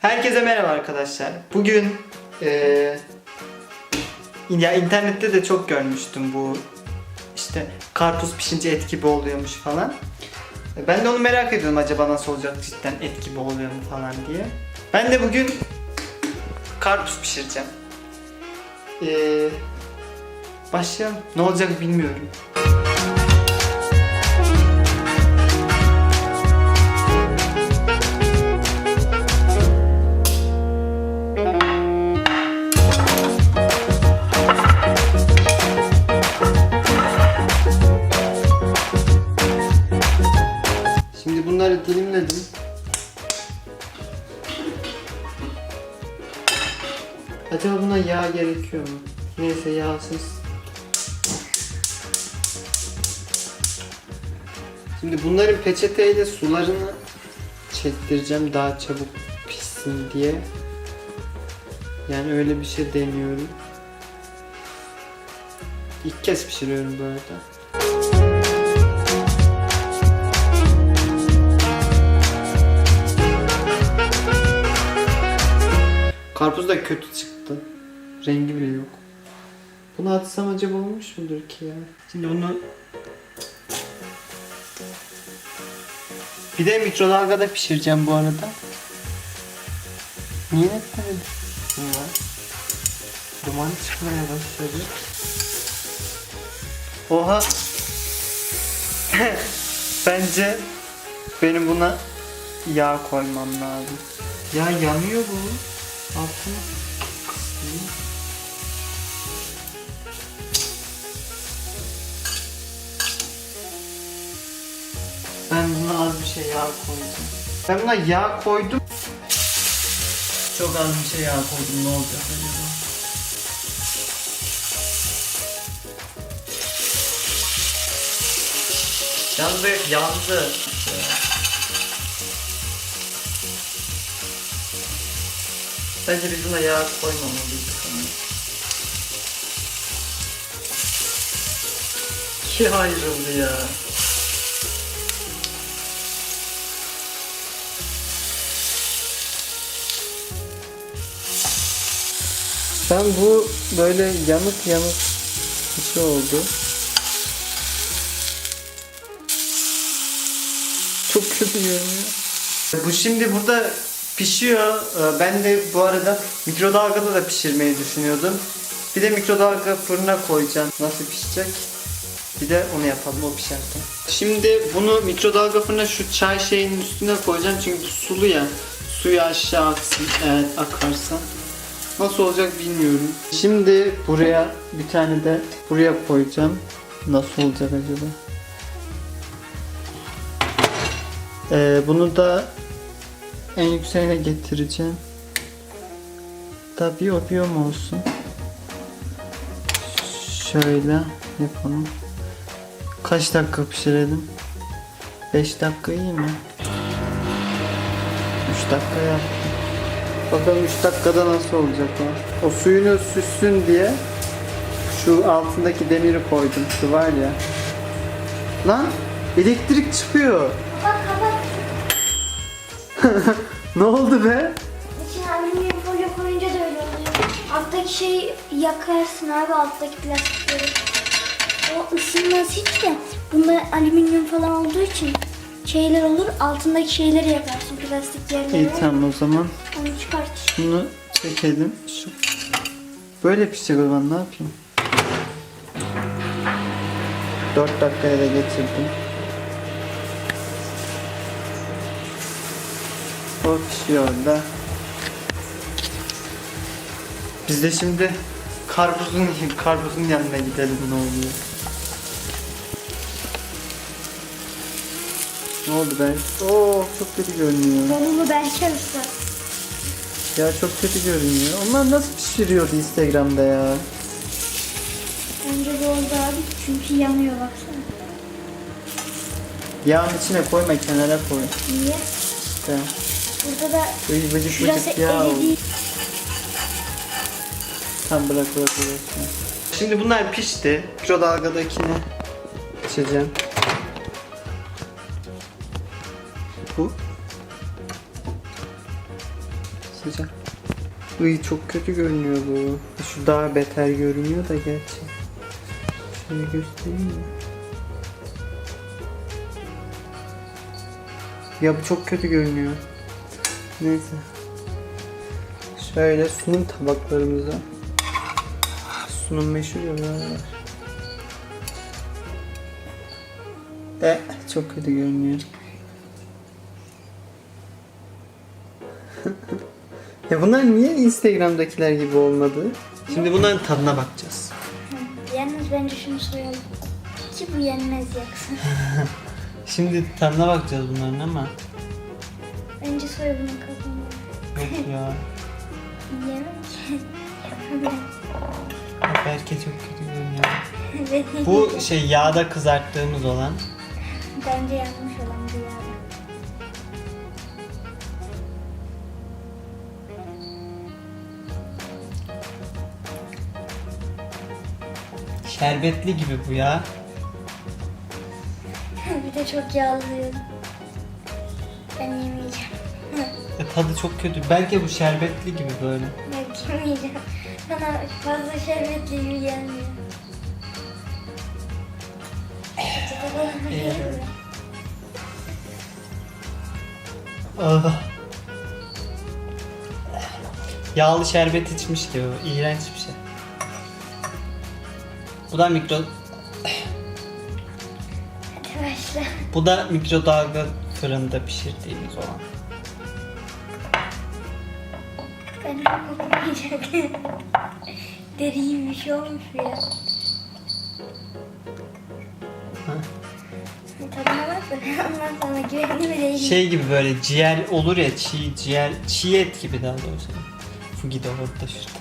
Herkese merhaba arkadaşlar. Bugün eee, ya internette de çok görmüştüm bu işte karpuz pişince et gibi oluyormuş falan. E, Ben de onu merak ediyorum acaba nasıl olacak cidden et gibi oluyor mu falan diye. Ben de bugün karpuz pişireceğim. Eee başlayalım. Ne olacak bilmiyorum. Gerekiyor mu? Neyse yağsız. Şimdi bunların peçeteyle sularını çektireceğim daha çabuk pişsin diye. Yani öyle bir şey deniyorum. İlk kez pişiriyorum bu arada. Karpuz da kötü çıktı. Rengi bile yok. Bunu atsam acaba olmuş mudur ki ya? Şimdi bunu bir de mikrodalgada pişireceğim bu arada. Niye etmedim? Bunlar. Duman çıkmaya başladı. Oha. Bence benim buna yağ koymam lazım. Ya yanıyor bu. Altını Ben buna az bir şey yağ koydum. Ben buna yağ koydum. Çok az bir şey yağ koydum. Ne olacak acaba? Yandı, yandı. Bence biz buna yağ koymamalıydık ama. İkiye ayrıldı ya. Ben bu böyle yanık yanık bir şey oldu. Çok kötü görünüyor. Bu şimdi burada pişiyor. Ee, Ben de bu arada mikrodalgada da pişirmeyi düşünüyordum. Bir de mikrodalga fırına koyacağım. Nasıl pişecek? Bir de onu yapalım o pişerken. Şimdi bunu mikrodalga fırına şu çay şeyinin üstüne koyacağım çünkü sulu ya. Suyu aşağı aksın eğer akarsa. Nasıl olacak bilmiyorum. Şimdi buraya bir tane de buraya koyacağım. Nasıl olacak acaba? Ee, bunu da en yükseğine getireceğim. Tabii o biyom olsun. Şöyle yapalım. Kaç dakika pişirelim? 5 dakika iyi mi? 3 dakika yaptım. Bakalım 3 dakikada nasıl olacak o. O suyunu süssün diye şu altındaki demiri koydum. Şu var ya. Lan elektrik çıkıyor. Kapat kapat. Ne oldu be? İçine alüminyum folyo koyunca da öyle oluyor. Alttaki şeyi yakarsın abi alttaki plastikleri. O ısınmaz hiç de. Bunda alüminyum falan olduğu için şeyler olur. Altındaki şeyleri yakarsın plastik yerleri. İyi tamam o zaman. Onu çıkart. Şunu çekelim. Şu böyle pişecek o zaman ne yapayım? 4 dakikaya da getirdim. O pişiyor da. Biz de şimdi karpuzun karpuzun yanına gidelim ne oluyor? Ne oldu be? Oo çok kötü görünüyor. Dolulu Berker Usta. Ya çok kötü görünüyor. Onlar nasıl pişiriyordu Instagram'da ya? Bence bu oldu abi çünkü yanıyor baksana. Yağın içine koyma kenara koy. Niye? İşte. Burada da Böyle vıcık şurası vıcık yağ oldu. eridi. Tam bırak bırak bırak. Şimdi bunlar pişti. Mikrodalgadakini açacağım. Sıcak. Iy çok kötü görünüyor bu. Şu daha beter görünüyor da gerçi. Şöyle göstereyim mi? Ya bu çok kötü görünüyor. Neyse. Şöyle sunum tabaklarımıza. Sunum meşhur ya. E, çok kötü görünüyor. Ya bunlar niye Instagram'dakiler gibi olmadı? Şimdi bunların tadına bakacağız. Yalnız bence şunu soyalım. Ki bu yenmez yaksın. Şimdi tadına bakacağız bunların ama Bence soy bunun kabuğunu. yok ya. Yiyemem ki. Belki çok kötü görünüyor. Evet. Bu şey yağda kızarttığımız olan. Bence yanmış olan bu yani. Şerbetli gibi bu ya. bir de çok yağlıyım. Ben yemeyeceğim. E, tadı çok kötü. Belki bu şerbetli gibi böyle. Yok yemeyeceğim. Bana fazla şerbetli gibi gelmiyor. Evet. Ah. Yağlı şerbet içmiş gibi. İğrenç bir şey. Bu da mikro Hadi başla. bu da mikrodalga fırında pişirdiğimiz olan. Ben okumayacak. Deriyim bir şey olmuş ya. Ha? Tadına bak ondan sonra güvenli? Şey gibi böyle ciğer olur ya çiğ ciğer çiğ et gibi daha doğrusu. Fugi de orada şurada.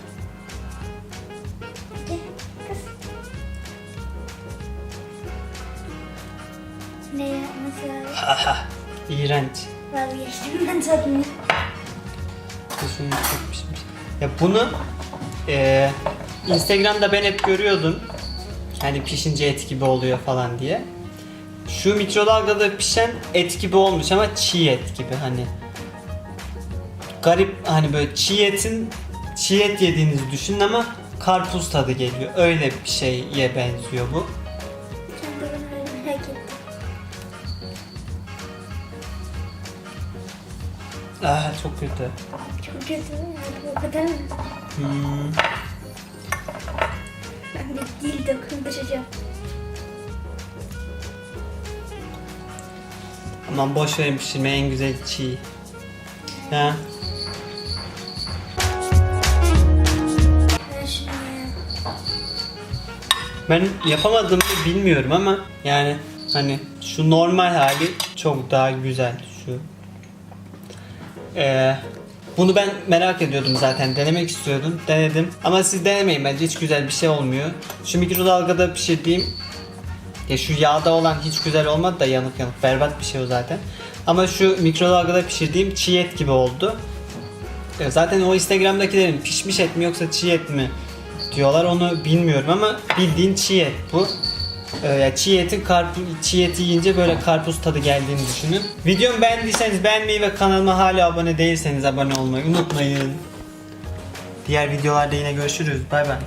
Abi? İğrenç. Vazgeçtim ben tadını. Pişmiş. Ya bunu eee Instagram'da ben hep görüyordum. Hani pişince et gibi oluyor falan diye. Şu mikrodalgada pişen et gibi olmuş ama çiğ et gibi hani. Garip hani böyle çiğ etin çiğ et yediğinizi düşünün ama karpuz tadı geliyor. Öyle bir şeye benziyor bu. Ah çok kötü. Çok kötü o kadar mı? Hmm. Ben de dil dokunduracağım. Aman boş verin pişirme en güzel çiğ. Ha? Ben şunu ya. Ben yapamadığımı bilmiyorum ama yani hani şu normal hali çok daha güzel şu. Ee, bunu ben merak ediyordum zaten denemek istiyordum denedim ama siz denemeyin bence hiç güzel bir şey olmuyor. Şu mikrodalgada pişirdiğim ya şu yağda olan hiç güzel olmadı da yanık yanık berbat bir şey o zaten. Ama şu mikrodalgada pişirdiğim çiğ et gibi oldu. Zaten o Instagram'dakilerin pişmiş et mi yoksa çiğ et mi diyorlar onu bilmiyorum ama bildiğin çiğ et bu. E, ya çiğ etin karpuz çiğ eti yiyince böyle karpuz tadı geldiğini düşünün. Videomu beğendiyseniz beğenmeyi ve kanalıma hala abone değilseniz abone olmayı unutmayın. Diğer videolarda yine görüşürüz. Bay bay.